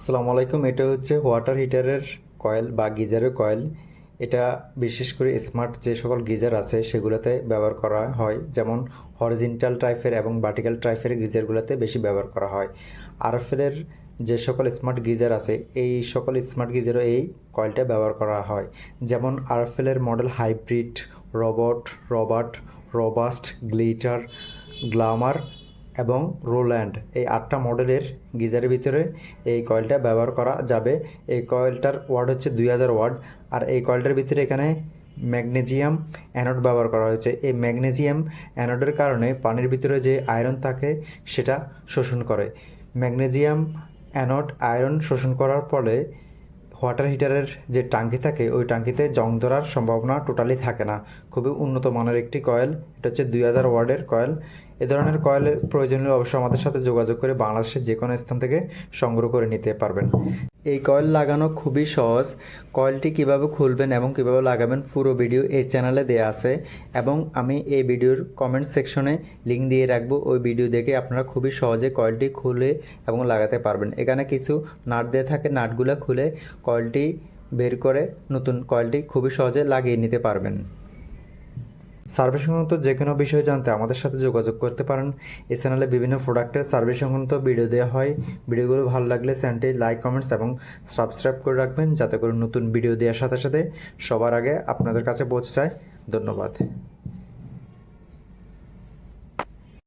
আসসালামু আলাইকুম, এটা হচ্ছে ওয়াটার হিটারের কয়েল বা গিজারের কয়েল এটা বিশেষ করে স্মার্ট যে সকল গিজার আছে, সেগুলোতে ব্যবহার করা হয়। যেমন হরিজেন্টাল টাইপের এবং ভার্টিক্যাল টাইপের গিজারগুলোতে বেশি ব্যবহার করা হয়। আরএফএলের যে সকল স্মার্ট গিজার আছে, এই সকল স্মার্ট গিজারও এই কয়েলটা ব্যবহার করা হয়। যেমন আরএফএলের model hybrid robot Robert robust glitter glamour এবং রোল্যান্ড, এই আটটা মডেলের গিজারের ভিতরে এই কয়েলটা ব্যবহার করা যাবে। এই কয়েলটার ওয়ার্ড হচ্ছে দুই হাজার ওয়ার্ড আর এই কয়েলটার ভিতরে এখানে ম্যাগনেজিয়াম অ্যানোড ব্যবহার করা হয়েছে। এই ম্যাগনেজিয়াম অ্যানোডের কারণে পানির ভিতরে যে আয়রন থাকে, সেটা শোষণ করে। ম্যাগনেজিয়াম অ্যানোড আয়রন শোষণ করার ফলে ওয়াটার হিটারের যে টাঙ্কি থাকে, ওই টাঙ্কিতে জং ধরার সম্ভাবনা টোটালি থাকে না। খুবই উন্নত মানের একটি কয়েল, এটা হচ্ছে দুই হাজার ওয়ার্ডের কয়েল। এ ধরনের কয়েলের প্রয়োজনীয় অবশ্যই আমাদের সাথে যোগাযোগ করে বাংলাদেশের যে কোনো স্থান থেকে সংগ্রহ করে নিতে পারবেন। এই কয়েল লাগানো খুবই সহজ। কয়েলটি কীভাবে খুলবেন এবং কীভাবে লাগাবেন পুরো ভিডিও এই চ্যানেলে দেওয়া আছে এবং আমি এই ভিডিওর কমেন্ট সেকশনে লিঙ্ক দিয়ে রাখব। ওই ভিডিও দেখে আপনারা খুবই সহজে কয়েলটি খুলে এবং লাগাতে পারবেন। এখানে কিছু নাট দিয়ে থাকে। নাটগুলো খুলে কয়েলটি বের করে নতুন কয়েলটি খুবই সহজে লাগিয়ে নিতে পারবেন। সার্ভিস সংক্রান্ত যে কোনো বিষয় জানতে আমাদের সাথে যোগাযোগ করতে পারেন। এই চ্যানেলে বিভিন্ন প্রোডাক্টের সার্ভিস সংক্রান্ত ভিডিও দেওয়া হয়। ভিডিওগুলো ভালো লাগলে চ্যানেলটি লাইক, কমেন্টস এবং সাবস্ক্রাইব করে রাখবেন যাতে করে নতুন ভিডিও দেওয়ার সাথে সাথে সবার আগে আপনাদের কাছে পৌঁছে যায় ধন্যবাদ।